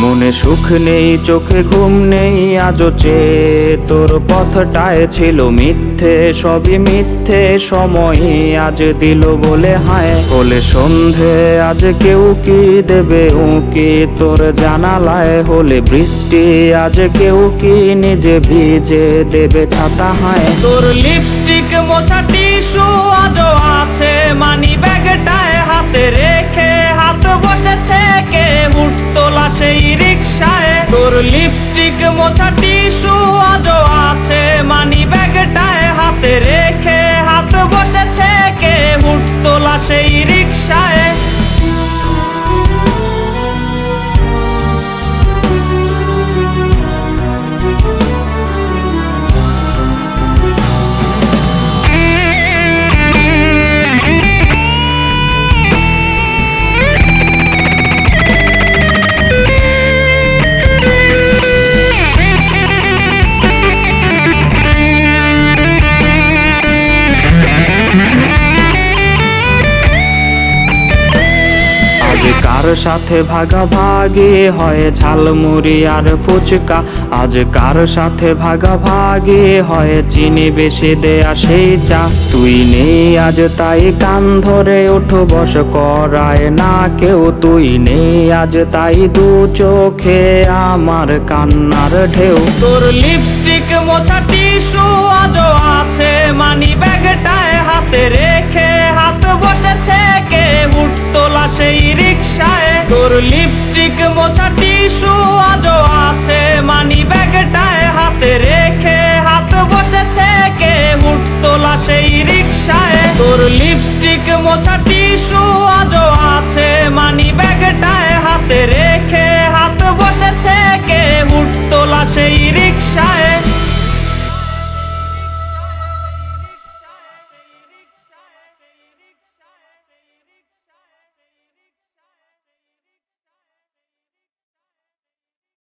মনে সুখ নেই, চোখে ঘুম নেই, আজও চে তোর পথটায় ছিল মিথ্যে, সবই মিথ্যে সময় আজ দিল বলে হায়। হলে সন্ধে, আজ কেউ কি দেবে উকি? তোর জানালায় হলে বৃষ্টি, আজ কেউ কি নিজে ভিজে দেবে ছাতা হায়? তোর লিপস্টিক মোছা টিস্যু আজও আছে মানি ব্যাগটায় তোর লিপস্টিক মোছা টিস্যু কার সাথে ভাগাভাগি হয় ঝালমুড়ি আর ফুচকা। আজ কার সাথে ভাগাভাগি হয়, চিনি বেশি দেয়া সেই চা। তুই নেই আজ তাই কান ধরে ওঠো বস করায় না কেউ। তুই নেই আজ তাই দু চোখে আমার কান্নার ঢেউ। তোর লিপস্টিক মোছা টিস্যু আজও আছে মানি ব্যাগটায় হাতে রেখে মোছা টিস্যু আজও আছে মানি ব্যাগটায় হাতে রেখে